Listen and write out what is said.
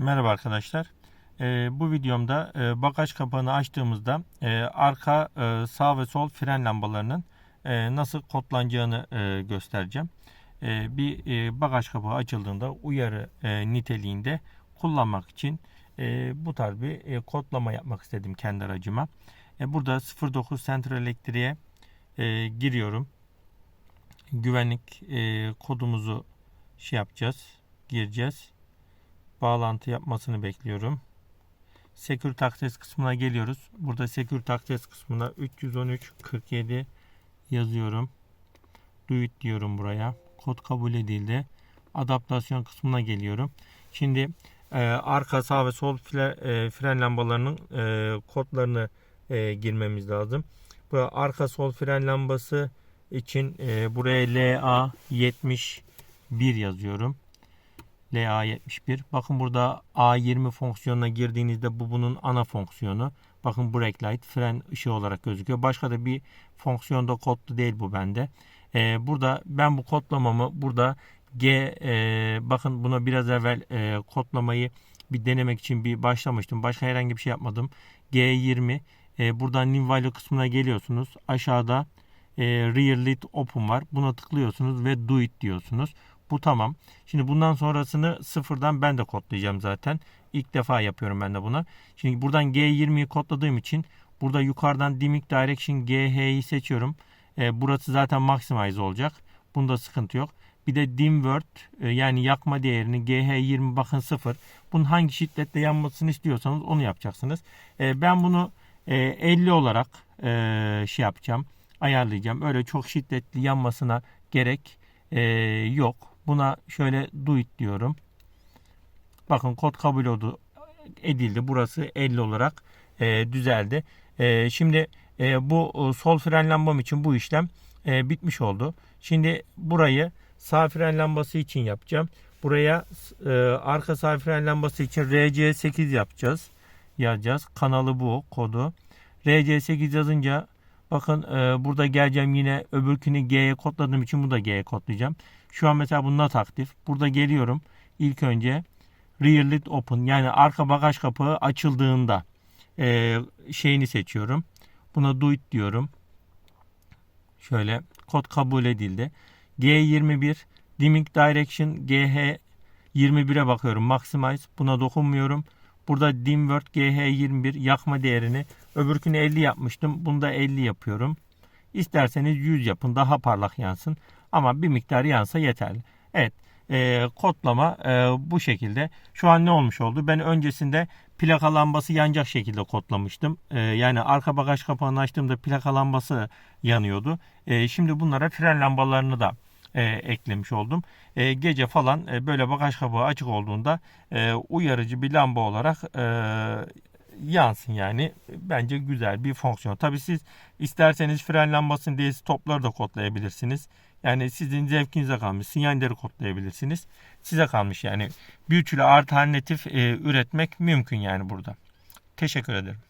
Merhaba arkadaşlar. Ee, bu videomda e, bagaj kapağını açtığımızda e, arka e, sağ ve sol fren lambalarının e, nasıl kodlanacağını e, göstereceğim. E, bir e, bagaj kapağı açıldığında uyarı e, niteliğinde kullanmak için e, bu tarz bir e, kodlama yapmak istedim kendi aracıma. E, burada 09 Central Elektriğe e, giriyorum. Güvenlik e, kodumuzu şey yapacağız, gireceğiz bağlantı yapmasını bekliyorum. Security Access kısmına geliyoruz. Burada Security Access kısmına 313 47 yazıyorum. Do it diyorum buraya. Kod kabul edildi. Adaptasyon kısmına geliyorum. Şimdi e, arka sağ ve sol fre, e, fren lambalarının e, kodlarını e, girmemiz lazım. Bu arka sol fren lambası için e, buraya LA 71 yazıyorum. LA71. Bakın burada A20 fonksiyonuna girdiğinizde bu bunun ana fonksiyonu. Bakın brake light fren ışığı olarak gözüküyor. Başka da bir fonksiyonda kodlu değil bu bende. Ee, burada ben bu kodlamamı burada G e, bakın buna biraz evvel e, kodlamayı bir denemek için bir başlamıştım. Başka herhangi bir şey yapmadım. G20 e, buradan new value kısmına geliyorsunuz. Aşağıda e, rear lid open var. Buna tıklıyorsunuz ve do it diyorsunuz. Bu tamam. Şimdi bundan sonrasını sıfırdan ben de kodlayacağım zaten. İlk defa yapıyorum ben de bunu. Şimdi buradan G20'yi kodladığım için burada yukarıdan Dimic Direction GH'yi seçiyorum. E, burası zaten maximize olacak. Bunda sıkıntı yok. Bir de dim word e, yani yakma değerini GH20 bakın sıfır. Bunun hangi şiddetle yanmasını istiyorsanız onu yapacaksınız. E, ben bunu e, 50 olarak e, şey yapacağım. Ayarlayacağım. Öyle çok şiddetli yanmasına gerek yok. Buna şöyle do it diyorum. Bakın kod kabul oldu, edildi. Burası 50 olarak e, düzeldi. E, şimdi e, bu e, sol fren lambam için bu işlem e, bitmiş oldu. Şimdi burayı sağ fren lambası için yapacağım. Buraya e, arka sağ fren lambası için RC8 yapacağız. Yazacağız. Kanalı bu kodu. RC8 yazınca bakın e, burada geleceğim yine öbürkünü G'ye kodladığım için bu da G'ye kodlayacağım. Şu an mesela bu not aktif. Burada geliyorum. İlk önce rear lid open yani arka bagaj kapağı açıldığında e, şeyini seçiyorum. Buna do it diyorum. Şöyle kod kabul edildi. G21 dimming direction GH 21'e bakıyorum. Maximize buna dokunmuyorum. Burada dim word GH21 yakma değerini öbürkünü 50 yapmıştım. Bunda 50 yapıyorum. İsterseniz 100 yapın daha parlak yansın. Ama bir miktar yansa yeterli. Evet e, kodlama e, bu şekilde. Şu an ne olmuş oldu? Ben öncesinde plaka lambası yanacak şekilde kodlamıştım. E, yani arka bagaj kapağını açtığımda plaka lambası yanıyordu. E, şimdi bunlara fren lambalarını da e, eklemiş oldum. E, gece falan e, böyle bagaj kapağı açık olduğunda e, uyarıcı bir lamba olarak e, yansın yani. Bence güzel bir fonksiyon. Tabi siz isterseniz fren lambasını değil stopları da kodlayabilirsiniz. Yani sizin zevkinize kalmış. Sinyalleri kodlayabilirsiniz. Size kalmış yani. Bir üçlü alternatif e, üretmek mümkün yani burada. Teşekkür ederim.